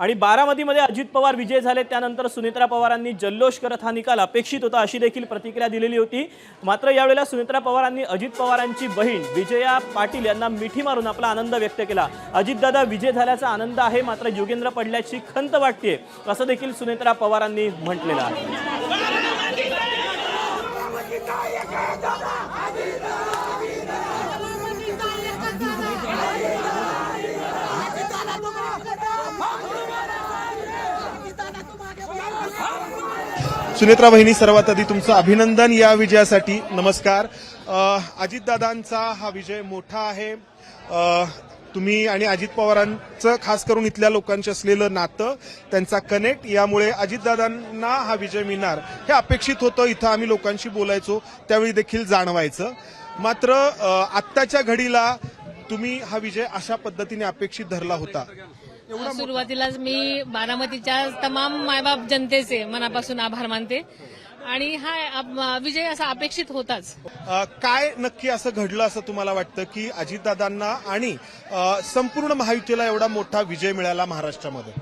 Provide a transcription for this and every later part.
आणि बारामतीमध्ये अजित पवार विजय झाले त्यानंतर सुनित्रा पवारांनी जल्लोष करत हा निकाल अपेक्षित होता अशी देखील प्रतिक्रिया दिलेली होती. मात्र यावेळेला सुनेत्रा पवारांनी अजित पवारांची बहीण विजया पाटील यांना मिठी मारून आपला आनंद व्यक्त केला. अजितदादा विजय झाल्याचा आनंद आहे मात्र योगेंद्र पडल्याची खंत वाटते असं देखील सुनेत्रा पवारांनी म्हटलेलं आहे. सुनेत्रा बहिणी सर्वात आधी तुमचं अभिनंदन या विजयासाठी. नमस्कार. अजितदादांचा हा विजय मोठा आहे. तुम्ही आणि अजित पवारांचं खास करून इथल्या लोकांशी असलेलं नातं त्यांचा कनेक्ट यामुळे अजितदादांना हा विजय मिळणार. हे अपेक्षित होतं इथं आम्ही लोकांशी बोलायचो त्यावेळी देखील जाणवायचं. मात्र आत्ताच्या घडीला तुम्ही हा विजय अशा पद्धतीने अपेक्षित धरला होता. सुरुवातीलाच मी बारामतीच्या तमाम मायबाप जनतेचे मनापासून आभार मानते. आणि हा विजय असा अपेक्षित होताच. काय नक्की असं घडलं असं तुम्हाला वाटतं की अजितदादांना आणि संपूर्ण महायुतीला एवढा मोठा विजय मिळाला महाराष्ट्रामध्ये?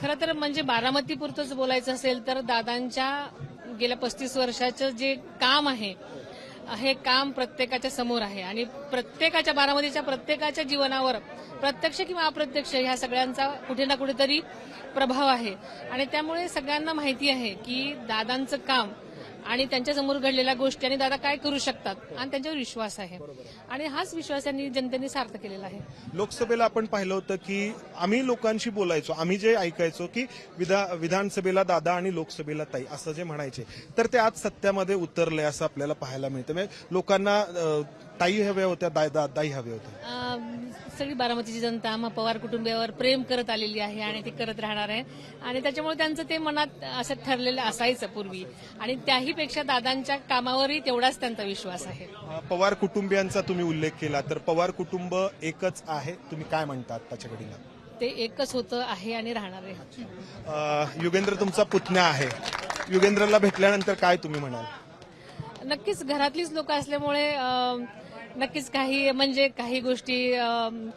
खरं तर म्हणजे बारामती पुरतंच बोलायचं असेल तर दादांच्या गेल्या पस्तीस वर्षाचं जे काम आहे हे काम प्रत्येकाच्या समोर आहे. आणि प्रत्येकाच्या बारामतीच्या प्रत्येकाच्या जीवनावर प्रत्यक्ष किंवा अप्रत्यक्ष ह्या सगळ्यांचा कुठे ना कुठेतरी प्रभाव आहे. आणि त्यामुळे सगळ्यांना माहिती आहे की दादांचं काम आणि त्यांच्यासमोर घडलेल्या गोष्टी आणि दादा काय करू शकतात? आणि त्यांच्यावर विश्वास आहे. आणि हाच विश्वास त्यांनी जनतेने सार्थ केलेला आहे. लोकसभेला आपण पाहिलं होतं की आम्ही लोकांशी बोलायचो आम्ही जे ऐकायचो की विधा विधानसभेला दादा आणि लोकसभेला ताई असं जे म्हणायचे. तर ते आज सत्यामध्ये उतरले असं आपल्याला पाहायला मिळतं. म्हणजे लोकांना ताई हव्या होत्या दाई दाई हव्या होत्या सगळी बारामतीची जनता मग पवार कुटुंबियावर प्रेम करत आलेली आहे आणि ती करत राहणार आहे. आणि त्याच्यामुळे त्यांचं ते मनात असं ठरलेलं असायचं पूर्वी. आणि त्याहीपेक्षा दादांच्या कामावरही तेवढाच त्यांचा विश्वास आहे. पवार कुटुंबियांचा तुम्ही उल्लेख केला तर पवार कुटुंब एकच आहे तुम्ही काय म्हणता आत्ताच्या घडीला? ते एकच होतं आहे आणि राहणार आहे. युगेंद्र तुमचा पुतण्या आहे. युगेंद्रला भेटल्यानंतर काय तुम्ही म्हणाल? नक्कीच घरातलीच लोक असल्यामुळे नक्कीच काही म्हणजे काही गोष्टी अं,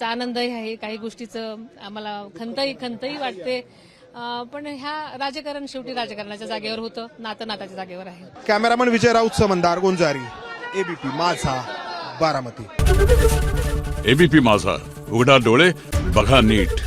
चा आनंदही आहे काही गोष्टीचं आम्हाला खंतही खंतही वाटते. पण ह्या राजकारण शेवटी राजकारणाच्या जागेवर होतं नातं नाताच्या जागेवर आहे. Cameraman Vijay Raut Samandar Gonjari. ABP Majha Baramati. ABP माझा. उघडा डोळे बघा नीट.